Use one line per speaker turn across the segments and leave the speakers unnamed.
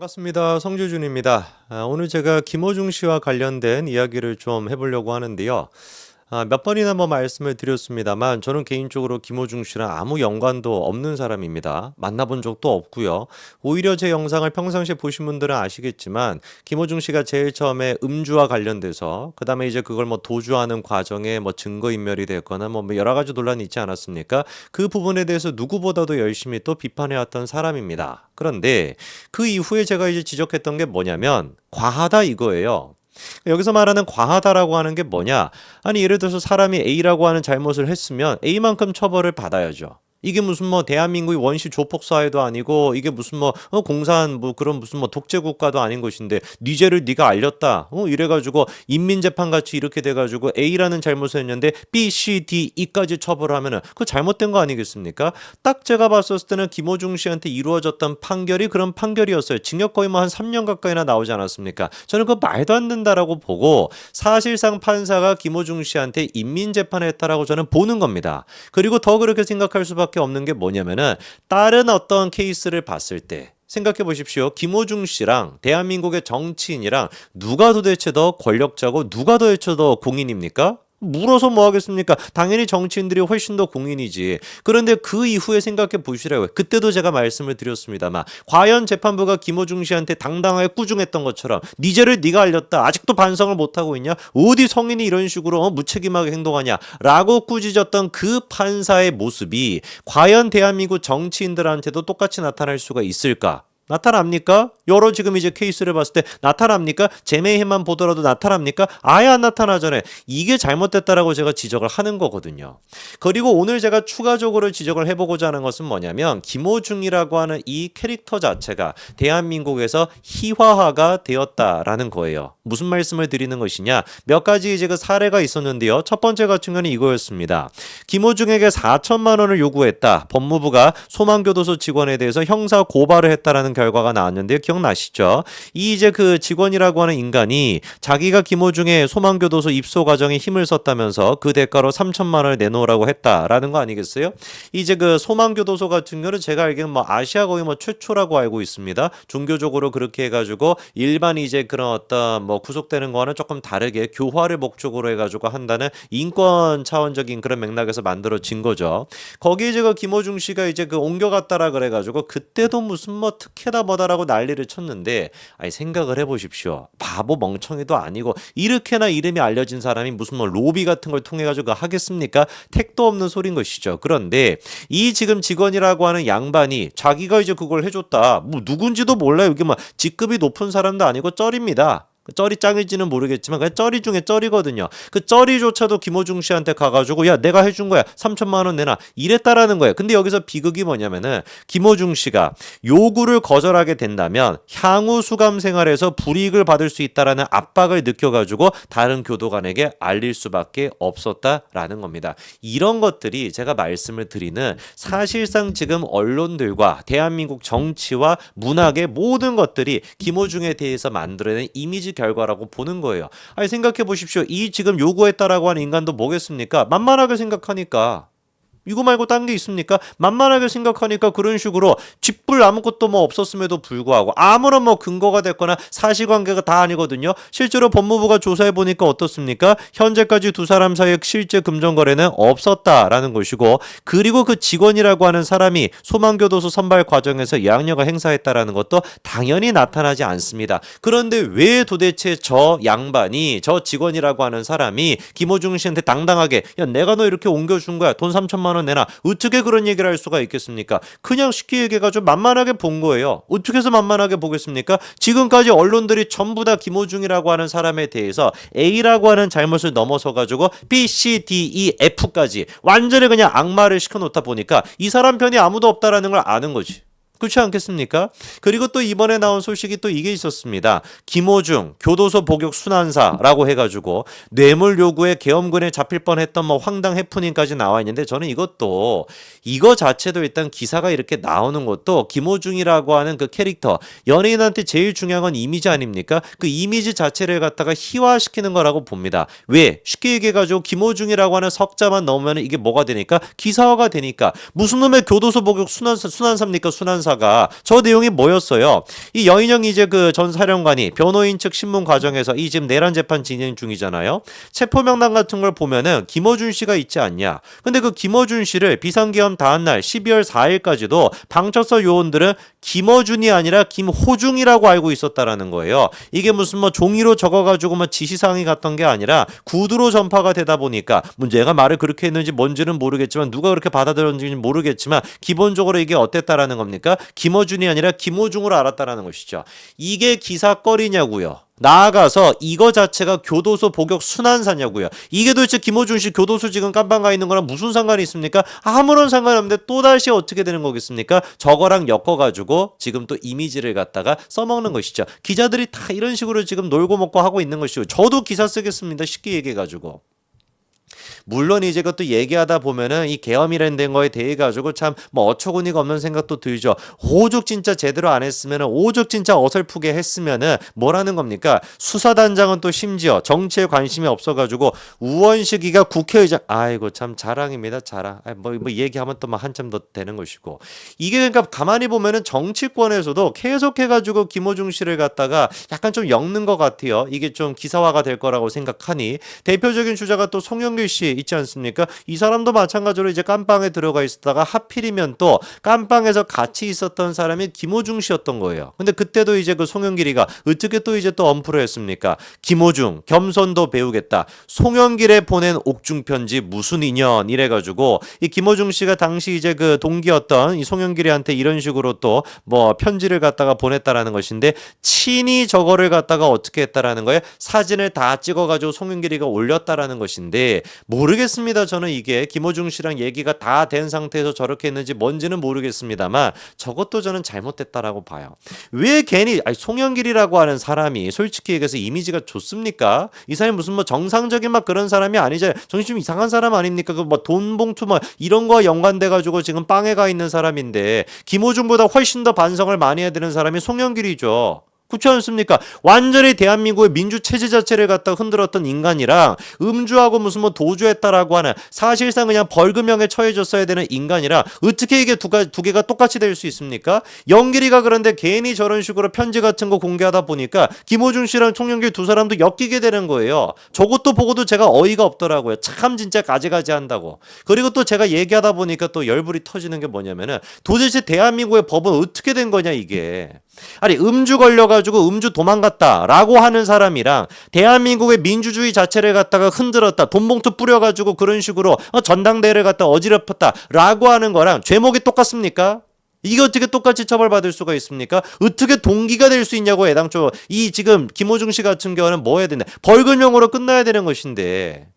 반갑습니다. 성주준입니다. 아, 오늘 제가 김호중 씨와 관련된 이야기를 좀 해보려고 하는데요. 아, 몇 번이나 뭐 말씀을 드렸습니다만 저는 개인적으로 김호중 씨랑 아무 연관도 없는 사람입니다. 만나본 적도 없고요. 오히려 제 영상을 평상시에 보신 분들은 아시겠지만 김호중 씨가 제일 처음에 음주와 관련돼서 그다음에 이제 그걸 뭐 도주하는 과정에 뭐 증거 인멸이 됐거나 뭐 여러 가지 논란이 있지 않았습니까? 그 부분에 대해서 누구보다도 열심히 또 비판해 왔던 사람입니다. 그런데 그 이후에 제가 이제 지적했던 게 뭐냐면 과하다 이거예요. 여기서 말하는 과하다라고 하는 게 뭐냐? 아니 예를 들어서 사람이 A라고 하는 잘못을 했으면 A만큼 처벌을 받아야죠. 이게 무슨 뭐 대한민국이 원시 조폭 사회도 아니고 이게 무슨 뭐 어, 공산 뭐 그런 무슨 뭐 독재 국가도 아닌 것인데 네 죄를 네가 알렸다. 어 이래가지고 인민재판 같이 이렇게 돼가지고 A라는 잘못을 했는데 B, C, D, E까지 처벌하면은 그거 잘못된 거 아니겠습니까? 딱 제가 봤었을 때는 김호중 씨한테 이루어졌던 판결이 그런 판결이었어요. 징역 거의 뭐 한 3년 가까이나 나오지 않았습니까? 저는 그거 말도 안 된다라고 보고 사실상 판사가 김호중 씨한테 인민재판했다라고 저는 보는 겁니다. 그리고 더 그렇게 생각할 수밖에 없는 게 뭐냐면은 다른 어떤 케이스를 봤을 때 생각해 보십시오. 김호중 씨랑 대한민국의 정치인이랑 누가 도대체 더 권력자고 누가 도대체 더 공인입니까? 물어서 뭐 하겠습니까? 당연히 정치인들이 훨씬 더 공인이지. 그런데 그 이후에 생각해 보시라고요. 그때도 제가 말씀을 드렸습니다만 과연 재판부가 김호중 씨한테 당당하게 꾸중했던 것처럼 네 죄를 네가 알렸다. 아직도 반성을 못 하고 있냐? 어디 성인이 이런 식으로 어, 무책임하게 행동하냐?라고 꾸짖었던 그 판사의 모습이 과연 대한민국 정치인들한테도 똑같이 나타날 수가 있을까? 나타납니까? 여러 지금 이제 케이스를 봤을 때 나타납니까? 제메이만 보더라도 나타납니까? 아예 안 나타나잖아요. 이게 잘못됐다라고 제가 지적을 하는 거거든요. 그리고 오늘 제가 추가적으로 지적을 해보고자 하는 것은 뭐냐면 김호중이라고 하는 이 캐릭터 자체가 대한민국에서 희화화가 되었다라는 거예요. 무슨 말씀을 드리는 것이냐? 몇 가지 이제 그 사례가 있었는데요. 첫 번째 같은 경우는 이거였습니다. 김호중에게 4천만 원을 요구했다. 법무부가 소망교도소 직원에 대해서 형사 고발을 했다라는 결과가 나왔는데요. 기억나시죠? 이 이제 그 직원이라고 하는 인간이 자기가 김호중의 소망교도소 입소 과정에 힘을 썼다면서 그 대가로 3천만 원을 내놓으라고 했다라는 거 아니겠어요? 이제 그 소망교도소 같은 경우는 제가 알기로는 뭐 아시아 거의 뭐 최초라고 알고 있습니다. 종교적으로 그렇게 해가지고 일반 이제 그런 어떤 뭐 구속되는 거와는 조금 다르게 교화를 목적으로 해가지고 한다는 인권 차원적인 그런 맥락에서 만들어진 거죠. 거기에 제가 김호중 씨가 이제 그 옮겨갔다라 그래가지고 그때도 무슨 뭐 특혜다 뭐다라고 난리를 쳤는데 아니 생각을 해보십시오. 바보 멍청이도 아니고 이렇게나 이름이 알려진 사람이 무슨 뭐 로비 같은 걸 통해 가지고 하겠습니까? 택도 없는 소린 것이죠. 그런데 이 지금 직원이라고 하는 양반이 자기가 이제 그걸 해줬다. 뭐 누군지도 몰라요. 이게 뭐 직급이 높은 사람도 아니고 쩔입니다. 그 쩌리 짱일지는 모르겠지만 그냥 쩌리 중에 쩌리거든요. 그 쩌리조차도 김호중 씨한테 가가지고 야 내가 해준 거야 3천만 원 내놔 이랬다라는 거예요. 근데 여기서 비극이 뭐냐면은 김호중 씨가 요구를 거절하게 된다면 향후 수감 생활에서 불이익을 받을 수 있다라는 압박을 느껴가지고 다른 교도관에게 알릴 수밖에 없었다라는 겁니다. 이런 것들이 제가 말씀을 드리는 사실상 지금 언론들과 대한민국 정치와 문학의 모든 것들이 김호중에 대해서 만들어낸 이미지 결과라고 보는 거예요. 아니 생각해 보십시오. 이 지금 요구했다라고 하는 인간도 뭐겠습니까? 만만하게 생각하니까 이거 말고 딴 게 있습니까? 만만하게 생각하니까 그런 식으로 쥐뿔 아무것도 뭐 없었음에도 불구하고 아무런 뭐 근거가 됐거나 사실관계가 다 아니거든요. 실제로 법무부가 조사해 보니까 어떻습니까? 현재까지 두 사람 사이의 실제 금전 거래는 없었다라는 것이고 그리고 그 직원이라고 하는 사람이 소망교도소 선발 과정에서 양력을 행사했다라는 것도 당연히 나타나지 않습니다. 그런데 왜 도대체 저 양반이 저 직원이라고 하는 사람이 김호중 씨한테 당당하게 야 내가 너 이렇게 옮겨준 거야 돈 3천만 원 내놔 어떻게 그런 얘기를 할 수가 있겠습니까? 그냥 쉽게 얘기해가지고 만만하게 본 거예요. 어떻게 해서 만만하게 보겠습니까? 지금까지 언론들이 전부 다 김호중이라고 하는 사람에 대해서 A라고 하는 잘못을 넘어서 가지고 B, C, D, E, F까지 완전히 그냥 악마를 시켜놓다 보니까 이 사람 편이 아무도 없다라는 걸 아는 거지. 그렇지 않겠습니까? 그리고 또 이번에 나온 소식이 또 이게 있었습니다. 김호중 교도소 복역 순환사라고 해가지고 뇌물 요구에 계엄군에 잡힐 뻔했던 뭐 황당 해프닝까지 나와 있는데 저는 이것도 이거 자체도 일단 기사가 이렇게 나오는 것도 김호중이라고 하는 그 캐릭터 연예인한테 제일 중요한 건 이미지 아닙니까? 그 이미지 자체를 갖다가 희화시키는 거라고 봅니다. 왜? 쉽게 얘기해가지고 김호중이라고 하는 석자만 넣으면 이게 뭐가 되니까 기사화가 되니까 무슨 놈의 교도소 복역 순환사 순환사입니까 순환사 수사가 저 내용이 뭐였어요? 이 여인영 이제 그 전 사령관이 변호인 측 신문 과정에서 이 지금 내란 재판 진행 중이잖아요. 체포 명단 같은 걸 보면은 김어준 씨가 있지 않냐. 근데 그 김어준 씨를 비상계엄 다음 날 12월 4일까지도 방청서 요원들은 김어준이 아니라 김호중이라고 알고 있었다라는 거예요. 이게 무슨 뭐 종이로 적어가지고 뭐 지시사항이 갔던 게 아니라 구두로 전파가 되다 보니까 문제가 말을 그렇게 했는지 뭔지는 모르겠지만 누가 그렇게 받아들였는지는 모르겠지만 기본적으로 이게 어땠다라는 겁니까? 김어준이 아니라 김호중으로 알았다라는 것이죠. 이게 기사거리냐고요. 나아가서 이거 자체가 교도소 복역 순환사냐고요. 이게 도대체 김호준 씨 교도소 지금 깜빵 가 있는 거랑 무슨 상관이 있습니까? 아무런 상관이 없는데 또다시 어떻게 되는 거겠습니까? 저거랑 엮어가지고 지금 또 이미지를 갖다가 써먹는 것이죠. 기자들이 다 이런 식으로 지금 놀고 먹고 하고 있는 것이고 저도 기사 쓰겠습니다. 쉽게 얘기해가지고. 물론 이제 그것도 얘기하다 보면은 이 계엄이라는 된 거에 대해 가지고 참 뭐 어처구니가 없는 생각도 들죠. 오죽 진짜 제대로 안 했으면은 오죽 진짜 어설프게 했으면은 뭐라는 겁니까? 수사단장은 또 심지어 정치에 관심이 없어가지고 우원식이가 국회의장 아이고 참 자랑입니다 자랑. 아이, 뭐, 뭐 얘기하면 또 막 한참 더 되는 것이고 이게 그러니까 가만히 보면은 정치권에서도 계속해가지고 김호중 씨를 갖다가 약간 좀 엮는 것 같아요. 이게 좀 기사화가 될 거라고 생각하니 대표적인 주자가 또 송영길 씨 있지 않습니까? 이 사람도 마찬가지로 이제 깜빵에 들어가 있었다가 하필이면 또 깜빵에서 같이 있었던 사람이 김호중 씨였던 거예요. 근데 그때도 이제 그 송영길이가 어떻게 또 이제 또 엄프를 했습니까? 김호중 겸손도 배우겠다. 송영길에 보낸 옥중 편지 무슨 인연 이래 가지고 이 김호중 씨가 당시 이제 그 동기였던 이 송영길이한테 이런 식으로 또 뭐 편지를 갖다가 보냈다라는 것인데 친히 저거를 갖다가 어떻게 했다라는 거에 사진을 다 찍어 가지고 송영길이가 올렸다라는 것인데 모르겠습니다. 저는 이게 김호중 씨랑 얘기가 다 된 상태에서 저렇게 했는지 뭔지는 모르겠습니다만 저것도 저는 잘못됐다라고 봐요. 왜 괜히 아니, 송영길이라고 하는 사람이 솔직히 얘기해서 이미지가 좋습니까? 이 사람이 무슨 뭐 정상적인 막 그런 사람이 아니잖아요. 정신 좀 이상한 사람 아닙니까? 그 뭐 돈 봉투 뭐 이런 거와 연관돼 가지고 지금 빵에 가 있는 사람인데 김호중보다 훨씬 더 반성을 많이 해야 되는 사람이 송영길이죠. 그렇지 않습니까? 완전히 대한민국의 민주 체제 자체를 갖다 흔들었던 인간이랑 음주하고 무슨 뭐 도주했다라고 하는 사실상 그냥 벌금형에 처해졌어야 되는 인간이랑 어떻게 이게 두, 가, 두 개가 똑같이 될 수 있습니까? 영길이가 그런데 괜히 저런 식으로 편지 같은 거 공개하다 보니까 김호준 씨랑 총영길 두 사람도 엮이게 되는 거예요. 저것도 보고도 제가 어이가 없더라고요. 참 진짜 가지가지 한다고. 그리고 또 제가 얘기하다 보니까 또 열불이 터지는 게 뭐냐면은 도대체 대한민국의 법은 어떻게 된 거냐 이게. 아니 음주 걸려가지고 음주 도망갔다라고 하는 사람이랑 대한민국의 민주주의 자체를 갖다가 흔들었다 돈봉투 뿌려가지고 그런 식으로 어, 전당대회를 갖다 어지럽혔다라고 하는 거랑 죄목이 똑같습니까? 이게 어떻게 똑같이 처벌받을 수가 있습니까? 어떻게 동기가 될 수 있냐고 애당초 이 지금 김호중 씨 같은 경우는 뭐 해야 되나 벌금형으로 끝나야 되는 것인데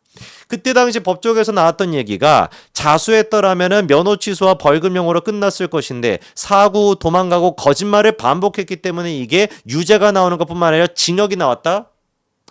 그때 당시 법조계에서 나왔던 얘기가 자수했더라면은 면허 취소와 벌금형으로 끝났을 것인데 사구 도망가고 거짓말을 반복했기 때문에 이게 유죄가 나오는 것뿐만 아니라 징역이 나왔다?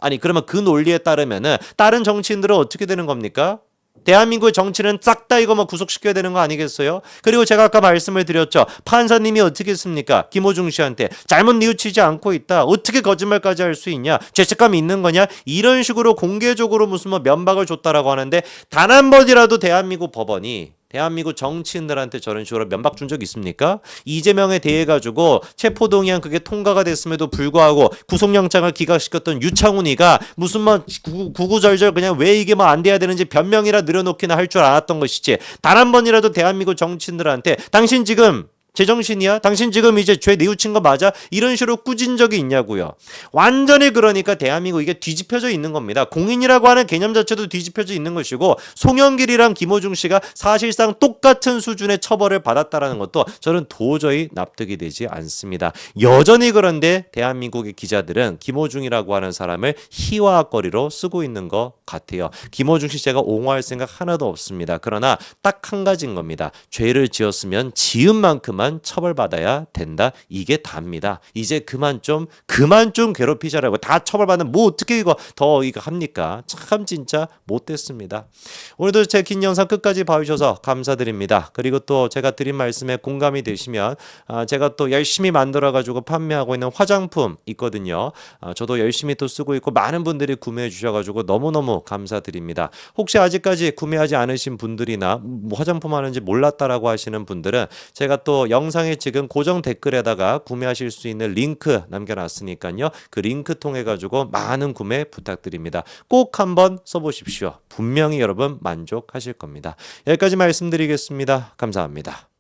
아니 그러면 그 논리에 따르면은 다른 정치인들은 어떻게 되는 겁니까? 대한민국의 정치는 싹 다 이거 뭐 구속시켜야 되는 거 아니겠어요? 그리고 제가 아까 말씀을 드렸죠. 판사님이 어떻게 했습니까? 김호중 씨한테 잘못 뉘우치지 않고 있다. 어떻게 거짓말까지 할 수 있냐? 죄책감이 있는 거냐? 이런 식으로 공개적으로 무슨 뭐 면박을 줬다라고 하는데 단 한 번이라도 대한민국 법원이 대한민국 정치인들한테 저런 식으로 면박 준 적 있습니까? 이재명에 대해 가지고 체포동의안 그게 통과가 됐음에도 불구하고 구속영장을 기각시켰던 유창훈이가 무슨 뭐 구- 구구절절 그냥 왜 이게 뭐안 돼야 되는지 변명이라 늘어놓기나 할 줄 알았던 것이지 단 한 번이라도 대한민국 정치인들한테 당신 지금 제정신이야? 당신 지금 이제 죄 뉘우친 거 맞아? 이런 식으로 꾸진 적이 있냐고요. 완전히 그러니까 대한민국 이게 뒤집혀져 있는 겁니다. 공인이라고 하는 개념 자체도 뒤집혀져 있는 것이고 송영길이랑 김호중 씨가 사실상 똑같은 수준의 처벌을 받았다라는 것도 저는 도저히 납득이 되지 않습니다. 여전히 그런데 대한민국의 기자들은 김호중이라고 하는 사람을 희화거리로 쓰고 있는 것 같아요. 김호중 씨 제가 옹호할 생각 하나도 없습니다. 그러나 딱 한 가지인 겁니다. 죄를 지었으면 지은 만큼만 처벌받아야 된다. 이게 답니다. 이제 그만 좀 그만 좀 괴롭히자라고 다 처벌받는 뭐 어떻게 이거 더 이거 합니까? 참 진짜 못됐습니다. 오늘도 제 긴 영상 끝까지 봐주셔서 감사드립니다. 그리고 또 제가 드린 말씀에 공감이 되시면 아, 제가 또 열심히 만들어 가지고 판매하고 있는 화장품 있거든요. 아, 저도 열심히 또 쓰고 있고 많은 분들이 구매해 주셔가지고 너무너무 감사드립니다. 혹시 아직까지 구매하지 않으신 분들이나 뭐 화장품 하는지 몰랐다라고 하시는 분들은 제가 또 영상에 지금 고정 댓글에다가 구매하실 수 있는 링크 남겨놨으니까요. 그 링크 통해 가지고 많은 구매 부탁드립니다. 꼭 한번 써보십시오. 분명히 여러분 만족하실 겁니다. 여기까지 말씀드리겠습니다. 감사합니다.